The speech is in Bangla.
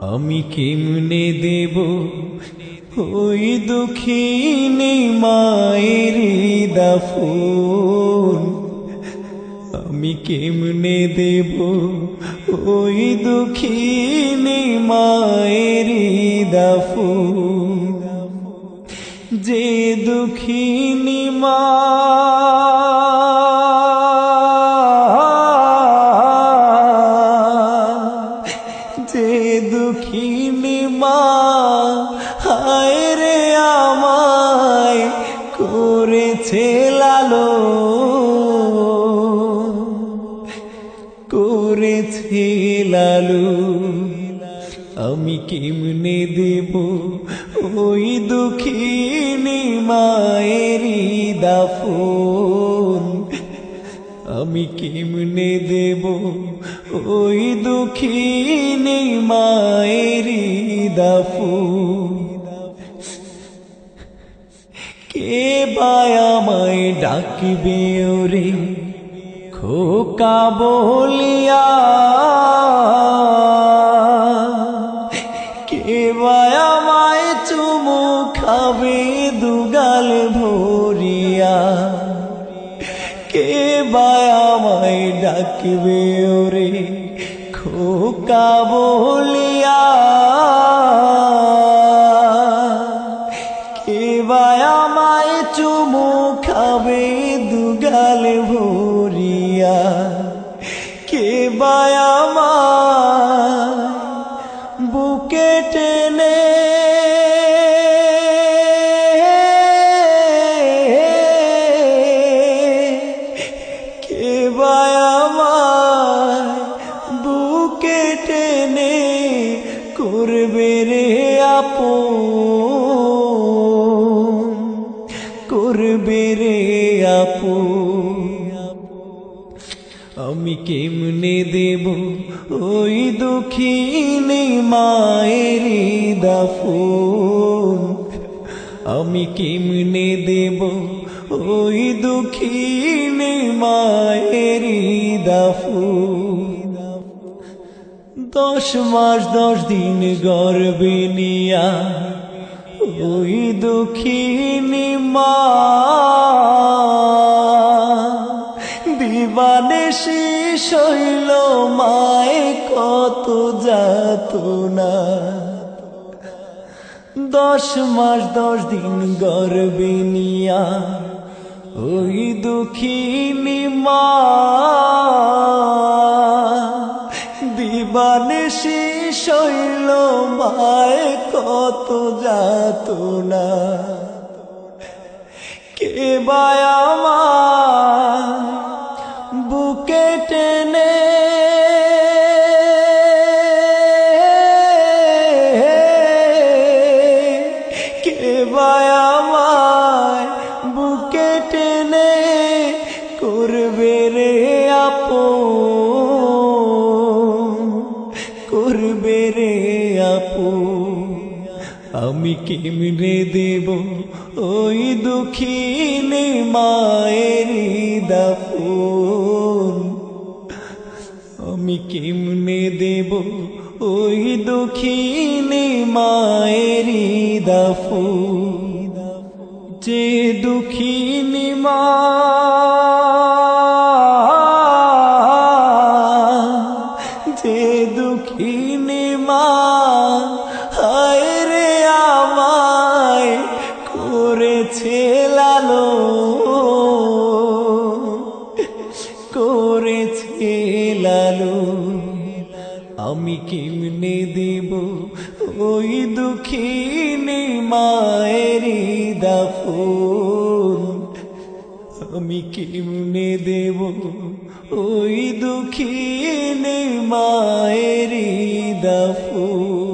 আমি কেমনে দেব? ওই দুঃখিনী মায়ের দাফন। আমি কেমনে দেব? ওই দুঃখিনী মায়ের দাফন। যে দুঃখিনী মা লালো করেছে আমি কেমনে দেব ওই দুঃখিনী মায়েরই দাফন? আমি কেমনে দেব ওই দুঃখিনী মায়েরই দাফন? কে বায়ামায় ডাকবে ওরে, খোকা বলিয়া। কে বায়ামায় চুমু খাবে দুগাল ভরিয়া। কে বায়ামায় ডাকবে ওরে, খোকা বলিয়া। কে বায়ামায় চুমু খাবে দুগাল ভরিয়া। কে বায়ামায় বুকে টেনে? কে বায়ামায় বুকে টেনে করবে রে আমি কেমনে দেব ওই দুঃখিনী মায়ের দাফন? আমি কেমনে দেব ওই দুঃখিনী মায়ের দাফন? দশ মাস, দশ দিন গর্বে নিয়া ওই দুঃখিনী মা শৈল মায় কত যাত না। দশ মাস দশ দিন গর্বে ওই দুঃখিনী মা। দিবানে শৈল মায় কত যাত না। কে বায়ামা রে আপন করবে রে আপন আমি কেমনে দেব ওই দুঃখিনী মায়ের দাফন আমি কেমনে দেব ওই দুঃখিনী মায়ের দাফন যে দুঃখিনী মা দুঃখিনী মা, হায় রে আমায় করেছে লালো করেছে লালো আমি কেমনে দেব ওই দুঃখিনী মায়ের দাফন? আমি কেমনে দেব ওই দুঃখী মায়েরি দাফন